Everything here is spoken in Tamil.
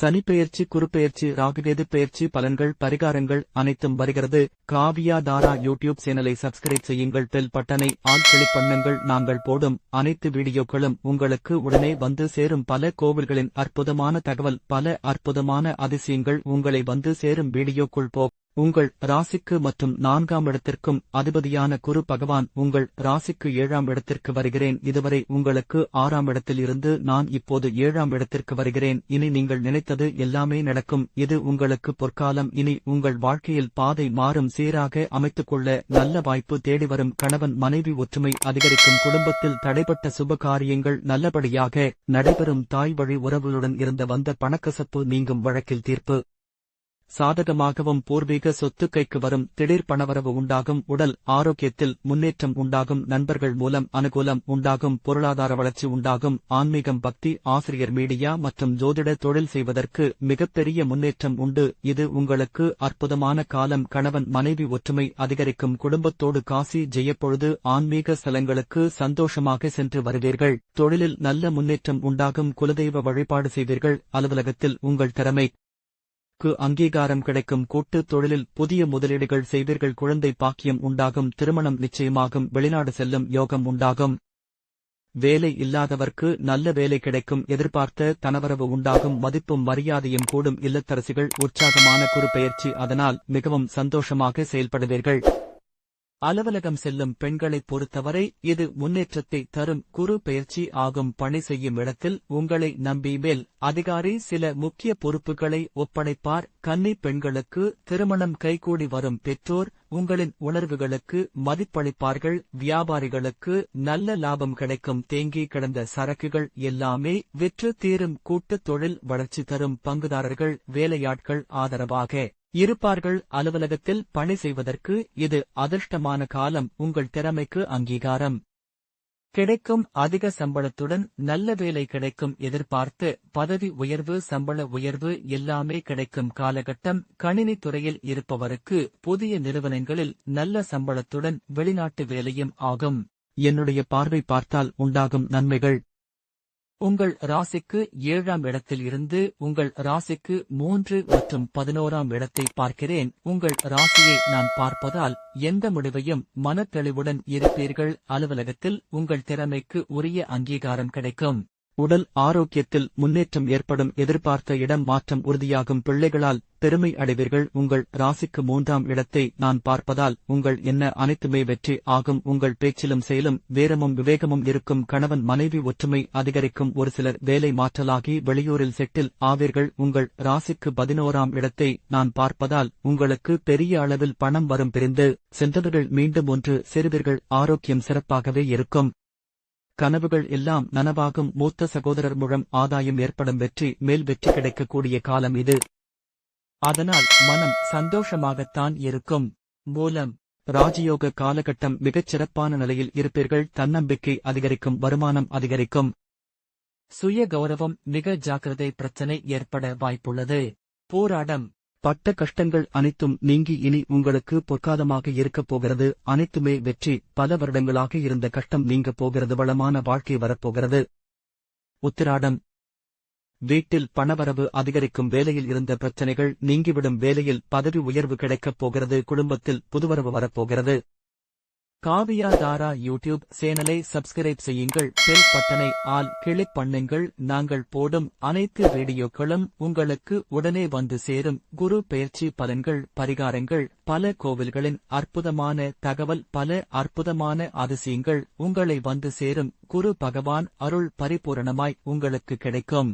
சனிப்பெயர்ச்சி குறுப்பெயர்ச்சி ராகுகேது பெயர்ச்சி பலன்கள் பரிகாரங்கள் அனைத்தும் வருகிறது. காவியா தாரா யூடியூப் சேனலை சப்ஸ்கிரைப் செய்யுங்கள். பெல் பட்டனை ஆல் கிளிக் பண்ணுங்கள். நாங்கள் போடும் அனைத்து வீடியோக்களும் உங்களுக்கு உடனே வந்து சேரும். பல கோவில்களின் அற்புதமான தகவல் பல அற்புதமான அதிசயங்கள் உங்களை வந்து சேரும் வீடியோக்குள் போ உங்கள் ராசிக்கு மற்றும் நான்காம் இடத்திற்கும் அதிபதியான குரு பகவான் உங்கள் ராசிக்கு ஏழாம் இடத்திற்கு வருகிறேன். இதுவரை உங்களுக்கு ஆறாம் இடத்தில் இருந்து நான் இப்போது ஏழாம் இடத்திற்கு வருகிறேன். இனி நீங்கள் நினைத்தது எல்லாமே நடக்கும். இது உங்களுக்கு பொற்காலம். இனி உங்கள் வாழ்க்கையில் பாதை மாறும். சீராக அமைத்துக் கொள்ள நல்ல வாய்ப்பு தேடி வரும் கணவன் மனைவி ஒற்றுமை அதிகரிக்கும். குடும்பத்தில் தடைப்பட்ட சுப காரியங்கள் நல்லபடியாக நடைபெறும். தாய் வழி உறவுகளுடன் இருந்த வந்த பணக்கசப்பு நீங்கும் வழக்கில் தீர்ப்பு. சாதகமாகவும் பூர்வீக சொத்து கைக்கு வரும் திடீர் பணவரவு உண்டாகும் உடல் ஆரோக்கியத்தில் முன்னேற்றம் உண்டாகும் நண்பர்கள் மூலம் அனுகூலம் உண்டாகும் பொருளாதார வளர்ச்சி உண்டாகும் ஆன்மீகம் பக்தி ஆசிரியர் மீடியா மற்றும் ஜோதிட தொழில் செய்வதற்கு மிகப்பெரிய முன்னேற்றம் உண்டு. இது உங்களுக்கு அற்புதமான காலம். கணவன் மனைவி ஒற்றுமை அதிகரிக்கும். குடும்பத்தோடு காசி ஜெயப்பொழுது ஆன்மீக ஸ்தலங்களுக்கு சந்தோஷமாக சென்று வருவீர்கள். தொழிலில் நல்ல முன்னேற்றம் உண்டாகும். குலதெய்வ வழிபாடு செய்வீர்கள். அலுவலகத்தில் உங்கள் திறமை கு அங்கீகாரம் கிடைக்கும் கூட்டு தொழிலில் புதிய முதலீடுகள் செய்வீர்கள். குழந்தை பாக்கியம் உண்டாகும் திருமணம் நிச்சயமாகும் வெளிநாடு செல்லும் யோகம் உண்டாகும். வேலை இல்லாதவர்க்கு நல்ல வேலை கிடைக்கும் எதிர்பார்த்த தனவரவு உண்டாகும் மதிப்பும் மரியாதையும் கூடும் இல்லத்தரசிகள் உற்சாகமான குறுபெயர்ச்சி அதனால் மிகவும் சந்தோஷமாக செயல்படுவீர்கள். அலுவலகம் செல்லும் பெண்களைப் பொறுத்தவரை இது முன்னேற்றத்தை தரும் குரு பெயர்ச்சி ஆகும். பணி செய்யும் இடத்தில் உங்களை நம்பி மேல் அதிகாரி சில முக்கிய பொறுப்புகளை ஒப்படைப்பார். கன்னி பெண்களுக்கு திருமணம் கைகூடி வரும் பெற்றோர் உங்களின் உணர்வுகளுக்கு மதிப்பளிப்பார்கள். வியாபாரிகளுக்கு நல்ல லாபம் கிடைக்கும். தேங்கி கிடந்த சரக்குகள் எல்லாமே விற்று தீரும். கூட்டுத் தொழில் வளர்ச்சி தரும் பங்குதாரர்கள். வேலையாட்கள் ஆதரவாக இருப்பார்கள் அலுவலகத்தில் பணி செய்வதற்கு இது அதிர்ஷ்டமான காலம் உங்கள் திறமைக்கு அங்கீகாரம். கிடைக்கும் அதிக சம்பளத்துடன் நல்ல வேலை கிடைக்கும் எதிர்பார்த்து பதவி உயர்வு சம்பள உயர்வு எல்லாமே கிடைக்கும் காலகட்டம் கணினி துறையில் இருப்பவருக்கு புதிய நிறுவனங்களில் நல்ல சம்பளத்துடன் வெளிநாட்டு வேலையும் ஆகும். என்னுடைய பார்வை பார்த்தால் உண்டாகும் நன்மைகள். உங்கள் ராசிக்கு ஏழாம் இடத்தில் இருந்து உங்கள் ராசிக்கு மூன்று மற்றும் பதினோராம் இடத்தை பார்க்கிறேன். உங்கள் ராசியை நான் பார்ப்பதால் எந்த முடிவையும் மனத்தெளிவுடன் இருப்பீர்கள். அலுவலகத்தில் உங்கள் திறமைக்கு உரிய அங்கீகாரம் கிடைக்கும். உடல் ஆரோக்கியத்தில் முன்னேற்றம் ஏற்படும் எதிர்பார்த்த இடம் மாற்றம் உறுதியாகும் பிள்ளைகளால் பெருமை அடைவீர்கள். உங்கள் ராசிக்கு மூன்றாம் இடத்தை நான் பார்ப்பதால் உங்கள் என்ன அனைத்துமே வெற்றி ஆகும். உங்கள் பேச்சிலும் செயலும் வேரமும் விவேகமும் இருக்கும். கணவன் மனைவி ஒற்றுமை அதிகரிக்கும். ஒரு சிலர் வேலை மாற்றலாகி வெளியூரில் செட்டில் ஆவீர்கள். உங்கள் ராசிக்கு பதினோராம் இடத்தை நான் பார்ப்பதால் உங்களுக்கு பெரிய அளவில் பணம் வரும் பிரிந்து சென்றவர்கள் மீண்டும் ஒன்று சேருவீர்கள். ஆரோக்கியம் சிறப்பாகவே இருக்கும். கனவுகள் எல்லாம் நனவாகும். மூத்த சகோதரர் மூலம் ஆதாயம் ஏற்படும் வெற்றி மேல் வெற்றி கிடைக்கக்கூடிய காலம் இது. அதனால் மனம் சந்தோஷமாகத்தான் இருக்கும். மூலம் ராஜயோக காலகட்டம் மிகச் சிறப்பான நிலையில் இருப்பீர்கள். தன்னம்பிக்கை அதிகரிக்கும் வருமானம் அதிகரிக்கும். சுய கௌரவம் மிக ஜாக்கிரதை பிரச்சனை ஏற்பட வாய்ப்புள்ளது. போராடம் பட்ட கஷ்டங்கள் அனைத்தும் நீங்கி இனி உங்களுக்கு பொற்காலமாக இருக்கப் போகிறது. அனைத்துமே வெற்றி. பல வருடங்களாக இருந்த கஷ்டம் நீங்கப் போகிறது. வளமான வாழ்க்கை வரப்போகிறது. உத்திராடம். வீட்டில் பணவரவு அதிகரிக்கும் வேலையில் இருந்த பிரச்சனைகள் நீங்கிவிடும் வேலையில் பதவி உயர்வு கிடைக்கப் போகிறது. குடும்பத்தில் புதுவரவு வரப்போகிறது. காவியா தாரா யூடியூப் சேனலை சப்ஸ்கிரைப் செய்யுங்கள் பெல் பட்டனை ஆல் கிளிக் பண்ணுங்கள். நாங்கள் போடும் அனைத்து வீடியோக்களும் உங்களுக்கு உடனே வந்து சேரும். குரு பெயர்ச்சி பலன்கள் பரிகாரங்கள் பல கோவில்களின் அற்புதமான தகவல் பல அற்புதமான அதிசயங்கள் உங்களை வந்து சேரும். குரு பகவான் அருள் பரிபூரணமாய் உங்களுக்கு கிடைக்கும்.